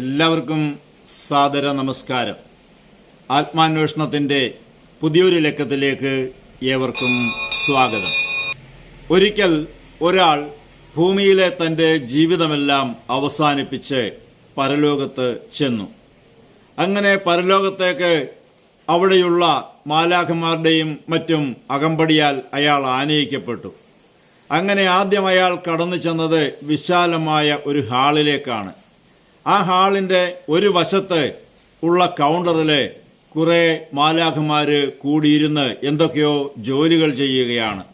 എല്ലാവർക്കും സാദര നമസ്കാരം. ആത്മാന്വേഷണത്തിന്റെ പുതിയൊരു ലക്കത്തിലേക്ക് ഏവർക്കും സ്വാഗതം. ഒരിക്കൽ ഒരാൾ ഭൂമിയിലെ തന്റെ ജീവിതമെല്ലാം അവസാനിപ്പിച്ച് പരലോകത്ത് ചെന്നു. അങ്ങനെ പരലോകത്തേക്ക് അവിടെയുള്ള മാലാഖമാരുടെയും മറ്റും അകമ്പടിയാൽ അയാൾ ആനയിക്കപ്പെട്ടു. അങ്ങനെ ആദ്യം അയാൾ കടന്നു ചെന്നത് വിശാലമായ ഒരു ഹാളിലേക്കാണ്. ആ ഹാളിന്റെ ഒരു വശത്ത് ഉള്ള കൗണ്ടറിൽ കുറേ മാലാഖമാർ കൂടിയിരുന്ന് എന്തൊക്കെയോ ജോലികൾ ചെയ്യുകയാണ്.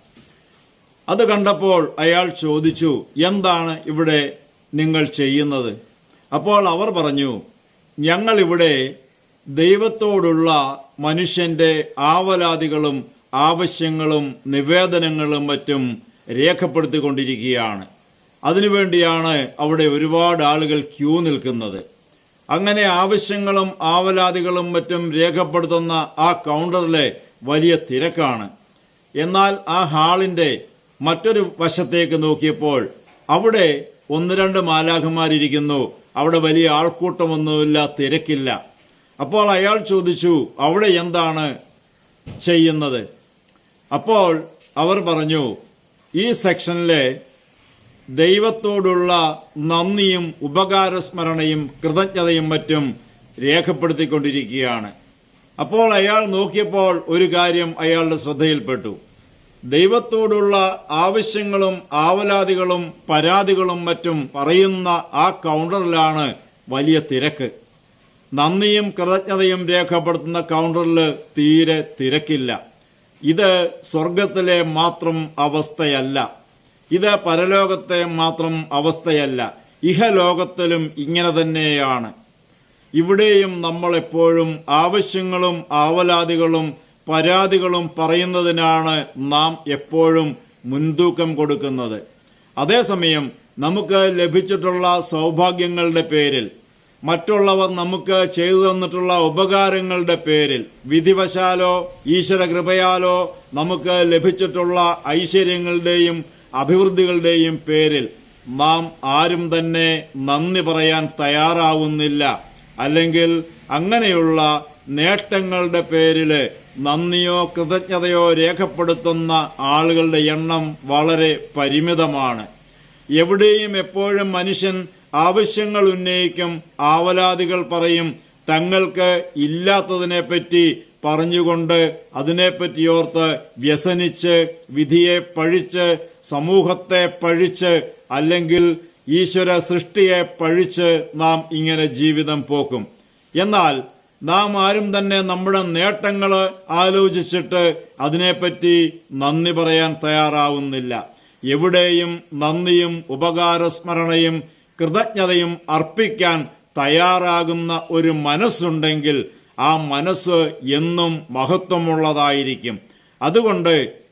അത് കണ്ടപ്പോൾ അയാൾ ചോദിച്ചു എന്താണ് ഇവിടെ നിങ്ങൾ ചെയ്യുന്നത്? അപ്പോൾ അവർ പറഞ്ഞു ഞങ്ങളിവിടെ ദൈവത്തോടുള്ള മനുഷ്യന്റെ ആവലാതികളും ആവശ്യങ്ങളും നിവേദനങ്ങളും മറ്റും രേഖപ്പെടുത്തിക്കൊണ്ടിരിക്കുകയാണ്. അതിനുവേണ്ടിയാണ് അവിടെ ഒരുപാട് ആളുകൾ ക്യൂ നിൽക്കുന്നത്. അങ്ങനെ ആവശ്യങ്ങളും ആവലാതികളും മറ്റും രേഖപ്പെടുത്തുന്ന ആ കൗണ്ടറിലെ വലിയ തിരക്കാണ്. എന്നാൽ ആ ഹാളിന്റെ മറ്റൊരു വശത്തേക്ക് നോക്കിയപ്പോൾ അവിടെ ഒന്ന് രണ്ട് മാലാഖമാരിയ്ക്കുന്നു അവിടെ വലിയ ആൾക്കൂട്ടമൊന്നുമില്ല തിരക്കില്ല. അപ്പോൾ അയാൾ ചോദിച്ചു അവിടെ എന്താണ് ചെയ്യുന്നത്? അപ്പോൾ അവർ പറഞ്ഞു ഈ സെക്ഷനിലെ ദൈവത്തോടുള്ള നന്ദിയും ഉപകാരസ്മരണയും കൃതജ്ഞതയും മറ്റും രേഖപ്പെടുത്തിക്കൊണ്ടിരിക്കുകയാണ്. അപ്പോൾ അയാൾ നോക്കിയപ്പോൾ ഒരു കാര്യം അയാളുടെ ശ്രദ്ധയിൽപ്പെട്ടു. ദൈവത്തോടുള്ള ആവശ്യങ്ങളും ആവലാതികളും പരാതികളും മറ്റും പറയുന്ന ആ കൗണ്ടറിലാണ് വലിയ തിരക്ക്. നന്ദിയും കൃതജ്ഞതയും രേഖപ്പെടുത്തുന്ന കൗണ്ടറിൽ തീരെ തിരക്കില്ല. ഇത് സ്വർഗത്തിലെ മാത്രം അവസ്ഥയല്ല. ഇത് പരലോകത്തെ മാത്രം അവസ്ഥയല്ല ഇഹലോകത്തിലും ഇങ്ങനെ തന്നെയാണ്. ഇവിടെയും നമ്മൾ എപ്പോഴും ആവശ്യങ്ങളും ആവലാതികളും പരാതികളും പറയുന്നതിനാണ് നാം എപ്പോഴും മുൻതൂക്കം കൊടുക്കുന്നത്. അതേസമയം നമുക്ക് ലഭിച്ചിട്ടുള്ള സൗഭാഗ്യങ്ങളുടെ പേരിൽ മറ്റുള്ളവർ നമുക്ക് ചെയ്തു തന്നിട്ടുള്ള ഉപകാരങ്ങളുടെ പേരിൽ വിധിവശാലോ ഈശ്വര കൃപയാലോ നമുക്ക് ലഭിച്ചിട്ടുള്ള ഐശ്വര്യങ്ങളുടെയും അഭിവൃദ്ധികളുടെയും പേരിൽ നാം ആരും തന്നെ നന്ദി പറയാൻ തയ്യാറാവുന്നില്ല. അല്ലെങ്കിൽ അങ്ങനെയുള്ള നേട്ടങ്ങളുടെ പേരിൽ നന്ദിയോ കൃതജ്ഞതയോ രേഖപ്പെടുത്തുന്ന ആളുകളുടെ എണ്ണം വളരെ പരിമിതമാണ്. എവിടെയും എപ്പോഴും മനുഷ്യൻ ആവശ്യങ്ങൾ ഉന്നയിക്കും ആവലാതികൾ പറയും തങ്ങൾക്ക് ഇല്ലാത്തതിനെപ്പറ്റി പറഞ്ഞുകൊണ്ട് അതിനെപ്പറ്റി ഓർത്ത് വ്യസനിച്ച് വിധിയെ പഴിച്ച് സമൂഹത്തെ പഴിച്ച് അല്ലെങ്കിൽ ഈശ്വര സൃഷ്ടിയെ പഴിച്ച് നാം ഇങ്ങനെ ജീവിതം പോക്കും. എന്നാൽ നാം ആരും തന്നെ നമ്മുടെ നേട്ടങ്ങൾ ആലോചിച്ചിട്ട് അതിനെപ്പറ്റി നന്ദി പറയാൻ തയ്യാറാവുന്നില്ല. എവിടെയും നന്ദിയും ഉപകാരസ്മരണയും കൃതജ്ഞതയും അർപ്പിക്കാൻ തയ്യാറാകുന്ന ഒരു മനസ്സുണ്ടെങ്കിൽ ആ മനസ്സ് എന്നും മഹത്വമുള്ളതായിരിക്കും. അതുകൊണ്ട്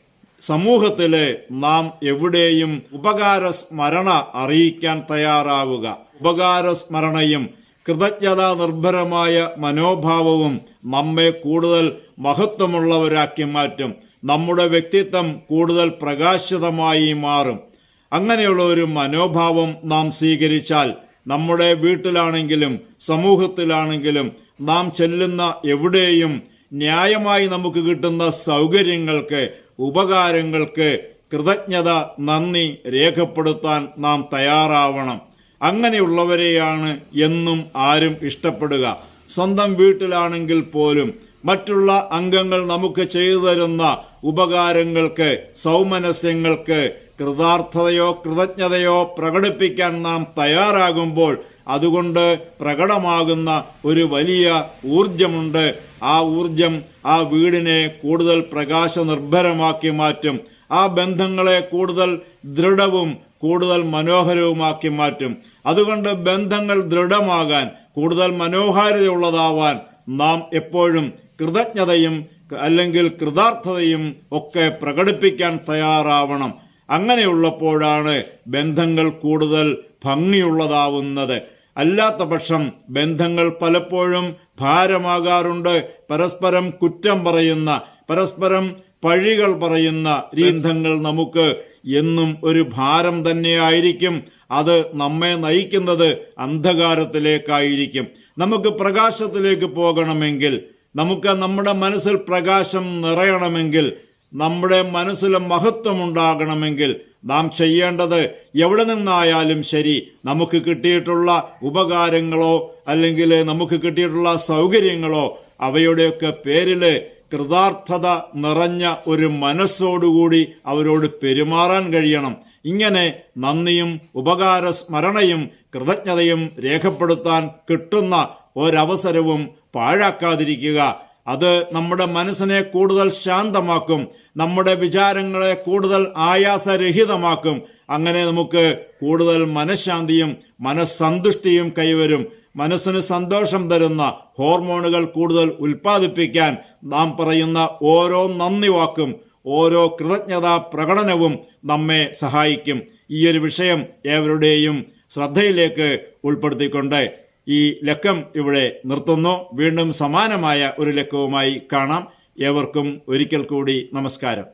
സമൂഹത്തിൽ നാം എവിടെയും ഉപകാര സ്മരണ അറിയിക്കാൻ തയ്യാറാവുക. ഉപകാര സ്മരണയും കൃതജ്ഞത നിർഭരമായ മനോഭാവവും നമ്മെ കൂടുതൽ മഹത്വമുള്ളവരാക്കി മാറ്റും. നമ്മുടെ വ്യക്തിത്വം കൂടുതൽ പ്രകാശിതമായി മാറും. അങ്ങനെയുള്ള ഒരു മനോഭാവം നാം സ്വീകരിച്ചാൽ നമ്മുടെ വീട്ടിലാണെങ്കിലും സമൂഹത്തിലാണെങ്കിലും നാം ചെല്ലുന്ന എവിടെയും ന്യായമായി നമുക്ക് കിട്ടുന്ന സൗകര്യങ്ങൾക്ക് ഉപകാരങ്ങൾക്ക് കൃതജ്ഞത നന്ദി രേഖപ്പെടുത്താൻ നാം തയ്യാറാവണം. അങ്ങനെയുള്ളവരെയാണ് എന്നും ആരും ഇഷ്ടപ്പെടുക. സ്വന്തം വീട്ടിലാണെങ്കിൽ പോലും മറ്റുള്ള അംഗങ്ങൾ നമുക്ക് ചെയ്തു തരുന്ന ഉപകാരങ്ങൾക്ക് സൗമനസ്യങ്ങൾക്ക് കൃതാർത്ഥതയോ കൃതജ്ഞതയോ പ്രകടിപ്പിക്കാൻ നാം തയ്യാറാകുമ്പോൾ അതുകൊണ്ട് പ്രകടമാകുന്ന ഒരു വലിയ ഊർജമുണ്ട് ആ ഊർജം ആ വീടിനെ കൂടുതൽ പ്രകാശ നിർഭരമാക്കി മാറ്റും. ആ ബന്ധങ്ങളെ കൂടുതൽ ദൃഢവും കൂടുതൽ മനോഹരവുമാക്കി മാറ്റും. അതുകൊണ്ട് ബന്ധങ്ങൾ ദൃഢമാകാൻ കൂടുതൽ മനോഹാരിതയുള്ളതാവാൻ നാം എപ്പോഴും കൃതജ്ഞതയും അല്ലെങ്കിൽ കൃതാർത്ഥതയും ഒക്കെ പ്രകടിപ്പിക്കാൻ തയ്യാറാവണം. അങ്ങനെയുള്ളപ്പോഴാണ് ബന്ധങ്ങൾ കൂടുതൽ ഭംഗിയുള്ളതാവുന്നത്. അല്ലാത്ത പക്ഷം ബന്ധങ്ങൾ പലപ്പോഴും ഭാരമാകാറുണ്ട്. പരസ്പരം കുറ്റം പറയുന്ന പരസ്പരം പഴികൾ പറയുന്ന ബന്ധങ്ങൾ നമുക്ക് എന്നും ഒരു ഭാരം തന്നെയായിരിക്കും. അത് നമ്മെ നയിക്കുന്നത് അന്ധകാരത്തിലേക്കായിരിക്കും. നമുക്ക് പ്രകാശത്തിലേക്ക് പോകണമെങ്കിൽ നമുക്ക് നമ്മുടെ മനസ്സിൽ പ്രകാശം നിറയണമെങ്കിൽ നമ്മുടെ മനസ്സിൽ മഹത്വം ഉണ്ടാകണമെങ്കിൽ നാം ചെയ്യേണ്ടത് എവിടെ നിന്നായാലും ശരി നമുക്ക് കിട്ടിയിട്ടുള്ള ഉപകാരങ്ങളോ അല്ലെങ്കിൽ നമുക്ക് കിട്ടിയിട്ടുള്ള സൗകര്യങ്ങളോ അവയുടെയൊക്കെ പേരിൽ കൃതാർത്ഥത നിറഞ്ഞ ഒരു മനസ്സോടുകൂടി അവരോട് പെരുമാറാൻ കഴിയണം. ഇങ്ങനെ നന്ദിയും ഉപകാര സ്മരണയും കൃതജ്ഞതയും രേഖപ്പെടുത്താൻ കിട്ടുന്ന ഒരവസരവും പാഴാക്കാതിരിക്കുക. അത് നമ്മുടെ മനസ്സിനെ കൂടുതൽ ശാന്തമാക്കും. നമ്മുടെ വിചാരങ്ങളെ കൂടുതൽ ആയാസരഹിതമാക്കും. അങ്ങനെ നമുക്ക് കൂടുതൽ മനഃശാന്തിയും മനസ്സന്തുഷ്ടിയും കൈവരും. മനസ്സിന് സന്തോഷം തരുന്ന ഹോർമോണുകൾ കൂടുതൽ ഉൽപ്പാദിപ്പിക്കാൻ നാം പറയുന്ന ഓരോ നന്ദി വാക്കും ഓരോ കൃതജ്ഞതാ പ്രകടനവും നമ്മെ സഹായിക്കും. ഈ ഒരു വിഷയം ഏവരുടെയും ശ്രദ്ധയിലേക്ക് ഉൾപ്പെടുത്തിക്കൊണ്ട് ഈ ലക്കം ഇവിടെ നിർത്തുന്നു. വീണ്ടും സമാനമായ ഒരു ലക്കവുമായി കാണാം. ഏവർക്കും ഒരിക്കൽ കൂടി നമസ്കാരം.